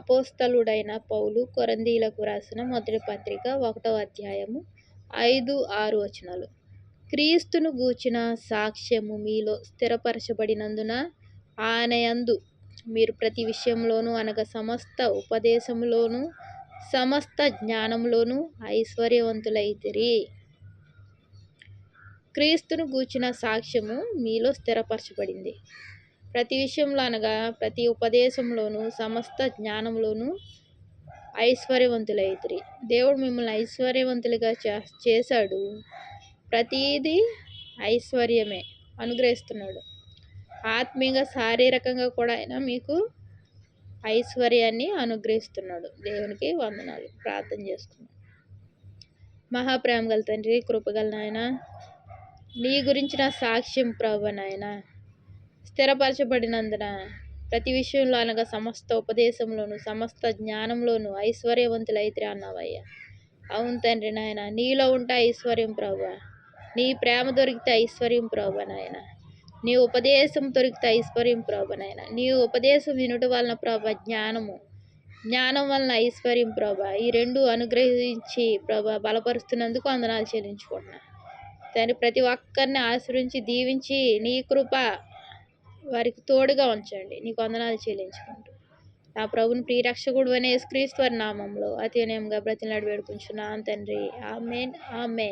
అపోస్తలుడైన పౌలు కొరందీలకు రాసిన మొదటి పత్రిక ఒకటవ అధ్యాయము ఐదు ఆరు వచనాలు. క్రీస్తును గూర్చిన సాక్ష్యము మీలో స్థిరపరచబడినందున ఆయన మీరు ప్రతి విషయంలోనూ అనగా సమస్త ఉపదేశంలోనూ సమస్త జ్ఞానంలోనూ ఐశ్వర్యవంతులైతిరి. క్రీస్తును గూర్చిన సాక్ష్యము మీలో స్థిరపరచబడింది. ప్రతి విషయంలో అనగా ప్రతి ఉపదేశంలోనూ సమస్త జ్ఞానంలోనూ ఐశ్వర్యవంతులైతురి. దేవుడు మిమ్మల్ని ఐశ్వర్యవంతులుగా చే చేశాడు. ప్రతీది ఐశ్వర్యమే అనుగ్రహిస్తున్నాడు. ఆత్మీయంగా శారీరకంగా కూడా ఆయన మీకు ఐశ్వర్యాన్ని అనుగ్రహిస్తున్నాడు. దేవునికి వందనాలు. ప్రార్థన చేస్తున్నాడు మహాప్రేమ గల తండ్రి కృపగల నాయన నీ గురించిన సాక్ష్యం ప్రభు నాయన స్థిరపరచబడినందున ప్రతి విషయంలో అనగా సమస్త ఉపదేశంలోను సమస్త జ్ఞానంలోను ఐశ్వర్యవంతులైతే అన్నావయ్యా. అవును తండ్రి నాయన నీలో ఉంటే ఐశ్వర్యం ప్రభు నీ ప్రేమ దొరికితే ఐశ్వర్యం ప్రభు నాయన. నీ ఉపదేశం దొరికితే ఐశ్వర్యం ప్రభు నాయన. నీ ఉపదేశం వినుట వలన ప్రభ జ్ఞానము. జ్ఞానం వలన ఐశ్వర్యం ప్రభ ఈ రెండు అనుగ్రహించి ప్రభ బలపరుస్తున్నందుకు వందనాలు చెల్లించుకుంటున్నా. దాన్ని ప్రతి ఒక్కరిని ఆశ్రయించి దీవించి నీ కృప వారికి తోడుగా ఉంచండి. నీకు వందనాలు చెల్లించుకుంటూ. నా ప్రభుని ప్రియరక్షకుడు అనే క్రీస్తు వారి నామంలో అతి వినయంగా బ్రతిలాడి వేడుకుంటున్నాను తండ్రి ఆమెన్ ఆమెన్.